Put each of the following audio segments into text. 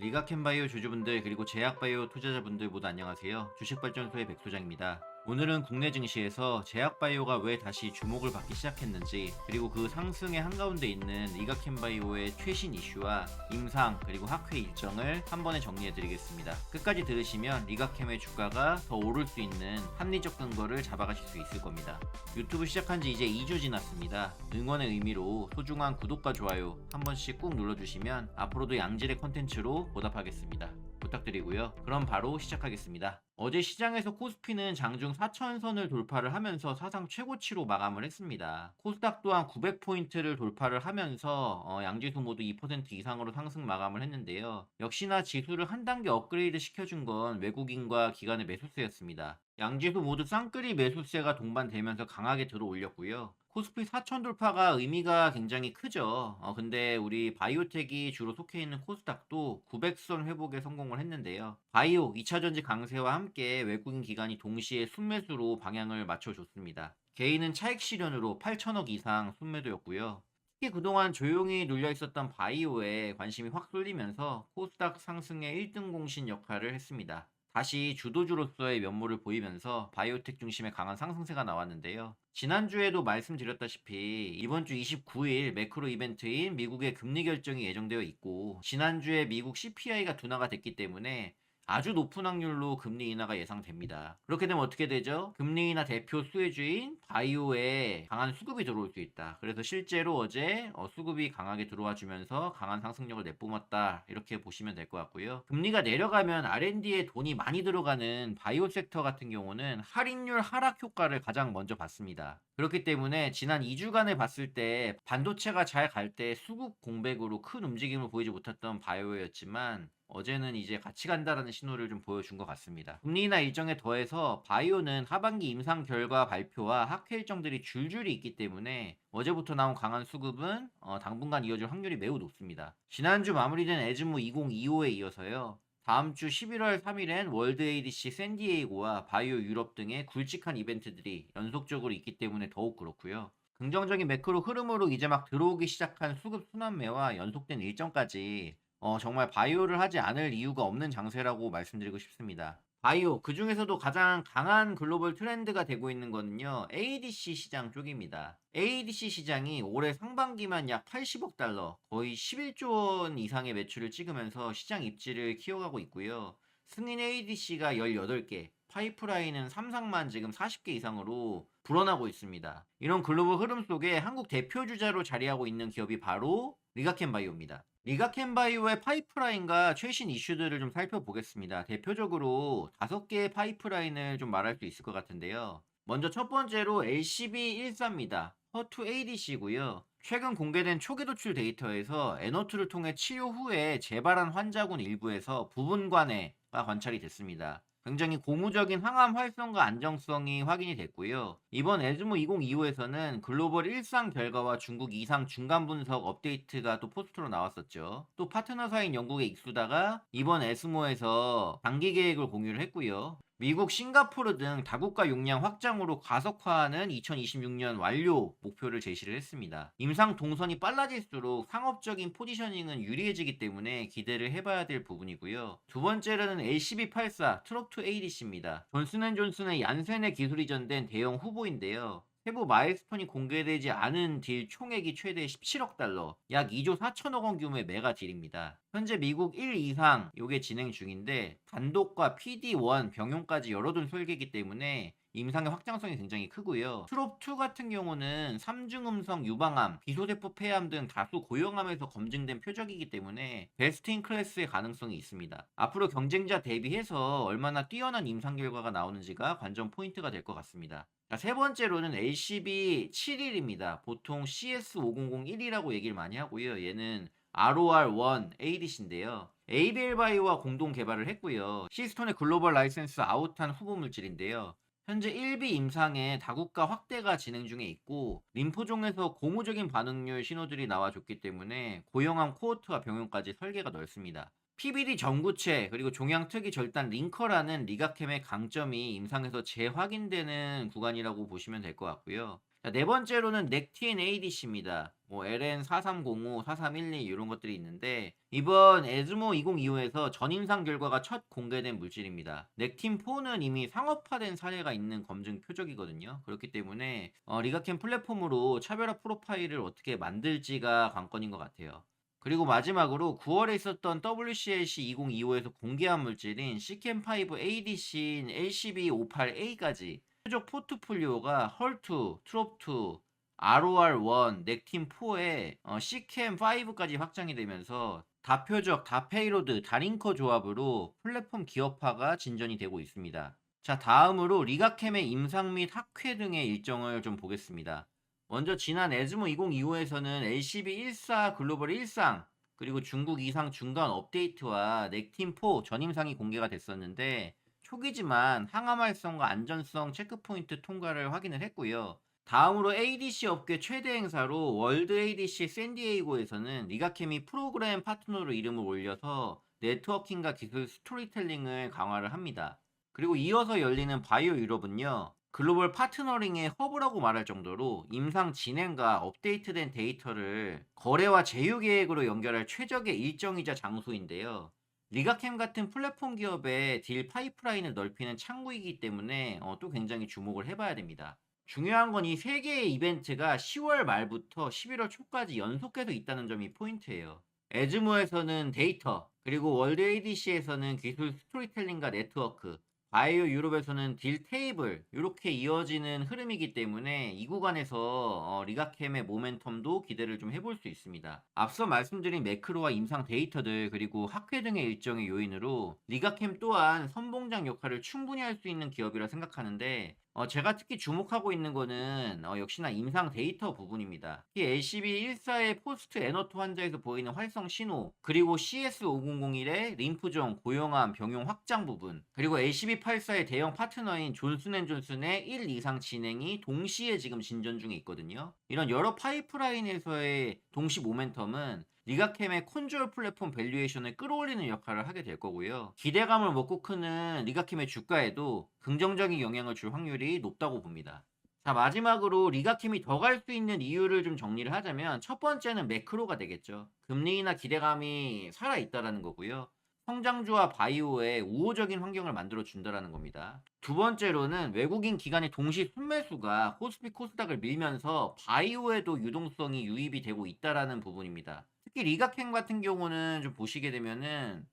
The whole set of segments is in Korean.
리가캔바이오 주주분들 그리고 제약바이오 투자자분들 모두 안녕하세요. 주식발전소의 백소장입니다. 오늘은 국내 증시에서 제약바이오가 왜 다시 주목을 받기 시작했는지 그리고 그 상승의 한가운데 있는 리가캔바이오의 최신 이슈와 임상 그리고 학회 일정을 한 번에 정리해드리겠습니다. 끝까지 들으시면 리가캠의 주가가 더 오를 수 있는 합리적 근거를 잡아가실 수 있을 겁니다. 유튜브 시작한 지 이제 2주 지났습니다. 응원의 의미로 소중한 구독과 좋아요 한 번씩 꾹 눌러주시면 앞으로도 양질의 컨텐츠로 보답하겠습니다. 부탁드리고요. 그럼 바로 시작하겠습니다. 어제 시장에서 코스피는 장중 4천선을 돌파를 하면서 사상 최고치로 마감을 했습니다. 코스닥 또한 900포인트를 돌파를 하면서 어, 양지수 모두 2% 이상으로 상승 마감을 했는데요. 역시나 지수를 한 단계 업그레이드 시켜준 건 외국인과 기관의 매수세였습니다. 양지수 모두 쌍끌이 매수세가 동반되면서 강하게 들어올렸고요. 코스피 4천 돌파가 의미가 굉장히 크죠. 어, 근데 우리 바이오텍이 주로 속해 있는 코스닥도 900선 회복에 성공을 했는데요. 바이오 2차전지 강세와 함께 외국인 기관이 동시에 순매수로 방향을 맞춰줬습니다. 개인은 차익 실현으로 8천억 이상 순매도였고요. 특히 그동안 조용히 눌려 있었던 바이오에 관심이 확 쏠리면서 코스닥 상승의 1등 공신 역할을 했습니다. 다시 주도주로서의 면모를 보이면서 바이오텍 중심의 강한 상승세가 나왔는데요. 지난주에도 말씀드렸다시피 이번 주 29일 매크로 이벤트인 미국의 금리 결정이 예정되어 있고 지난주에 미국 CPI가 둔화가 됐기 때문에 아주 높은 확률로 금리 인하가 예상됩니다. 그렇게 되면 어떻게 되죠? 금리 인하 대표 수혜주인 바이오에 강한 수급이 들어올 수 있다. 그래서 실제로 어제 어, 수급이 강하게 들어와 주면서 강한 상승력을 내뿜었다. 이렇게 보시면 될 것 같고요. 금리가 내려가면 R&D에 돈이 많이 들어가는 바이오 섹터 같은 경우는 할인율 하락 효과를 가장 먼저 봤습니다. 그렇기 때문에 지난 2주간을 봤을 때 반도체가 잘 갈 때 수급 공백으로 큰 움직임을 보이지 못했던 바이오였지만 어제는 이제 같이 간다라는 신호를 좀 보여준 것 같습니다. 금리 인하 일정에 더해서 바이오는 하반기 임상 결과 발표와 학회 일정들이 줄줄이 있기 때문에 어제부터 나온 강한 수급은 어, 당분간 이어질 확률이 매우 높습니다. 지난주 마무리된 에즈모 2025에 이어서요. 다음 주 11월 3일엔 월드 ADC 샌디에이고와 바이오 유럽 등의 굵직한 이벤트들이 연속적으로 있기 때문에 더욱 그렇고요. 긍정적인 매크로 흐름으로 이제 막 들어오기 시작한 수급 순환매와 연속된 일정까지 어, 정말 바이오를 하지 않을 이유가 없는 장세라고 말씀드리고 싶습니다. 바이오, 그 중에서도 가장 강한 글로벌 트렌드가 되고 있는 거는요, ADC 시장 쪽입니다. ADC 시장이 올해 상반기만 약 80억 달러, 거의 11조 원 이상의 매출을 찍으면서 시장 입지를 키워가고 있고요. 승인 ADC가 18개, 파이프라인은 삼상만 지금 40개 이상으로 불어나고 있습니다. 이런 글로벌 흐름 속에 한국 대표 주자로 자리하고 있는 기업이 바로 리가켄바이오입니다. 리가켄바이오의 파이프라인과 최신 이슈들을 좀 살펴보겠습니다. 대표적으로 다섯 개의 파이프라인을 좀 말할 수 있을 것 같은데요. 먼저 첫 번째로 LCB14입니다. 허투 ADC고요. 최근 공개된 초기 도출 데이터에서 에너트를 통해 치료 후에 재발한 환자군 일부에서 부분 관해가 관찰이 됐습니다. 굉장히 고무적인 항암 활성과 안정성이 확인이 됐고요. 이번 에즈모 2025에서는 글로벌 1상 결과와 중국 2상 중간 분석 업데이트가 또 포스트로 나왔었죠. 또 파트너사인 영국에 익수다가 이번 에스모에서 장기 계획을 공유를 했고요. 미국, 싱가포르 등 다국가 용량 확장으로 가속화하는 2026년 완료 목표를 제시를 했습니다. 임상 동선이 빨라질수록 상업적인 포지셔닝은 유리해지기 때문에 기대를 해봐야 될 부분이고요. 두 번째로는 LCB84 트럭2 ADC입니다. 존슨앤존슨의 얀센의 기술이 전된 대형 후보인데요. 세부 마일스톤이 공개되지 않은 딜 총액이 최대 17억 달러, 약 2조 4천억 원 규모의 메가 딜입니다. 현재 미국 1 이상 요게 진행 중인데 단독과 PD1 병용까지 열어둔 설계이기 때문에 임상의 확장성이 굉장히 크고요. 트롭2 같은 경우는 삼중음성 유방암, 비소대포 폐암 등 다수 고형암에서 검증된 표적이기 때문에 베스트인 클래스의 가능성이 있습니다. 앞으로 경쟁자 대비해서 얼마나 뛰어난 임상 결과가 나오는지가 관전 포인트가 될 것 같습니다. 자, 세 번째로는 LCB 71입니다. 보통 CS5001이라고 얘기를 많이 하고요. 얘는 ROR1 ADC인데요. ABL 바이오와 공동 개발을 했고요. 시스톤의 글로벌 라이센스 아웃한 후보 물질인데요. 현재 1비 임상의 다국가 확대가 진행 중에 있고 림포종에서 고무적인 반응률 신호들이 나와줬기 때문에 고형암 코어트와 병용까지 설계가 넓습니다. PBD 전구체 그리고 종양 특이 절단 링커라는 리가캠의 강점이 임상에서 재확인되는 구간이라고 보시면 될 것 같고요. 자, 네 번째로는 넥틴 ADC입니다. 뭐 LN4305, 4312 이런 것들이 있는데 이번 에즈모 2025에서 전임상 결과가 첫 공개된 물질입니다. 넥틴4는 이미 상업화된 사례가 있는 검증 표적이거든요. 그렇기 때문에 어, 리가캠 플랫폼으로 차별화 프로파일을 어떻게 만들지가 관건인 것 같아요. 그리고 마지막으로 9월에 있었던 WCLC 2025에서 공개한 물질인 CCAM5 ADC인 LCB58A까지 최적 포트폴리오가 헐2, 트롭2, ROR1, 넥틴4에 어, CCAM5까지 확장이 되면서 다표적, 다페이로드, 다링커 조합으로 플랫폼 기업화가 진전이 되고 있습니다. 자, 다음으로 리가캠의 임상 및 학회 등의 일정을 좀 보겠습니다. 먼저 지난 에즈모 2025에서는 LCB14 글로벌 1상 그리고 중국 이상 중간 업데이트와 넥틴4 전임상이 공개가 됐었는데 초기지만 항암 활성과 안전성 체크포인트 통과를 확인을 했고요. 다음으로 ADC 업계 최대 행사로 월드 ADC 샌디에이고에서는 리가캠이 프로그램 파트너로 이름을 올려서 네트워킹과 기술 스토리텔링을 강화를 합니다. 그리고 이어서 열리는 바이오 유럽은요. 글로벌 파트너링의 허브라고 말할 정도로 임상 진행과 업데이트된 데이터를 거래와 제휴 계획으로 연결할 최적의 일정이자 장소인데요. 리가캠 같은 플랫폼 기업의 딜 파이프라인을 넓히는 창구이기 때문에 어, 또 굉장히 주목을 해봐야 됩니다. 중요한 건 이 세 개의 이벤트가 10월 말부터 11월 초까지 연속해서 있다는 점이 포인트예요. 에즈모에서는 데이터, 그리고 월드 ADC에서는 기술 스토리텔링과 네트워크, 바이오 유럽에서는 딜 테이블 이렇게 이어지는 흐름이기 때문에 이 구간에서 어, 리가캠의 모멘텀도 기대를 좀 해볼 수 있습니다. 앞서 말씀드린 매크로와 임상 데이터들 그리고 학회 등의 일정의 요인으로 리가캠 또한 선봉장 역할을 충분히 할 수 있는 기업이라 생각하는데 어, 제가 특히 주목하고 있는 거는 어, 역시나 임상 데이터 부분입니다. 특히 LCB14의 포스트 에너토 환자에서 보이는 활성 신호, 그리고 CS5001의 림프종 고용암 병용 확장 부분, 그리고 LCB84의 대형 파트너인 존슨앤존슨의 1 이상 진행이 동시에 지금 진전 중에 있거든요. 이런 여러 파이프라인에서의 동시 모멘텀은 리가캠의 콘졸 플랫폼 밸류에이션을 끌어올리는 역할을 하게 될 거고요. 기대감을 먹고 크는 리가캠의 주가에도 긍정적인 영향을 줄 확률이 높다고 봅니다. 자, 마지막으로 리가캠이 더 갈 수 있는 이유를 좀 정리를 하자면 첫 번째는 매크로가 되겠죠. 금리나 기대감이 살아있다라는 거고요. 성장주와 바이오에 우호적인 환경을 만들어 준다라는 겁니다. 두 번째로는 외국인 기관의 동시 순매수가 코스피 코스닥을 밀면서 바이오에도 유동성이 유입이 되고 있다라는 부분입니다. 특히 리가캠 같은 경우는 좀 보시게 되면은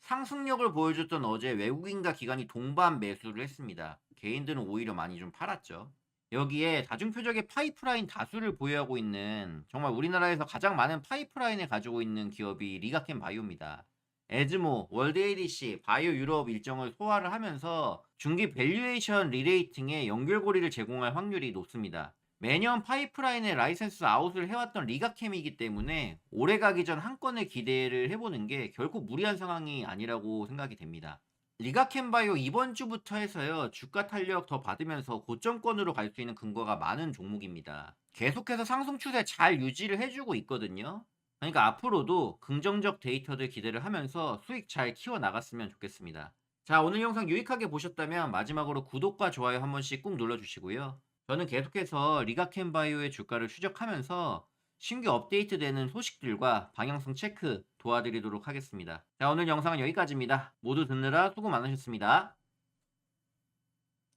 상승력을 보여줬던 어제 외국인과 기관이 동반 매수를 했습니다. 개인들은 오히려 많이 좀 팔았죠. 여기에 다중표적의 파이프라인 다수를 보유하고 있는 정말 우리나라에서 가장 많은 파이프라인을 가지고 있는 기업이 리가캠 바이오입니다. 에즈모, 월드 ADC, 바이오 유럽 일정을 소화를 하면서 중기 밸류에이션 리레이팅에 연결고리를 제공할 확률이 높습니다. 매년 파이프라인의 라이센스 아웃을 해왔던 리가캠이기 때문에 올해 가기 전 한 건의 기대를 해보는 게 결코 무리한 상황이 아니라고 생각이 됩니다. 리가캠 바이오 이번 주부터 해서요 주가 탄력 더 받으면서 고점권으로 갈 수 있는 근거가 많은 종목입니다. 계속해서 상승 추세 잘 유지를 해주고 있거든요. 그러니까 앞으로도 긍정적 데이터들 기대를 하면서 수익 잘 키워 나갔으면 좋겠습니다. 자 오늘 영상 유익하게 보셨다면 마지막으로 구독과 좋아요 한 번씩 꾹 눌러주시고요. 저는 계속해서 리가캠 바이오의 주가를 추적하면서 신규 업데이트되는 소식들과 방향성 체크 도와드리도록 하겠습니다. 자, 오늘 영상은 여기까지입니다. 모두 듣느라 수고 많으셨습니다.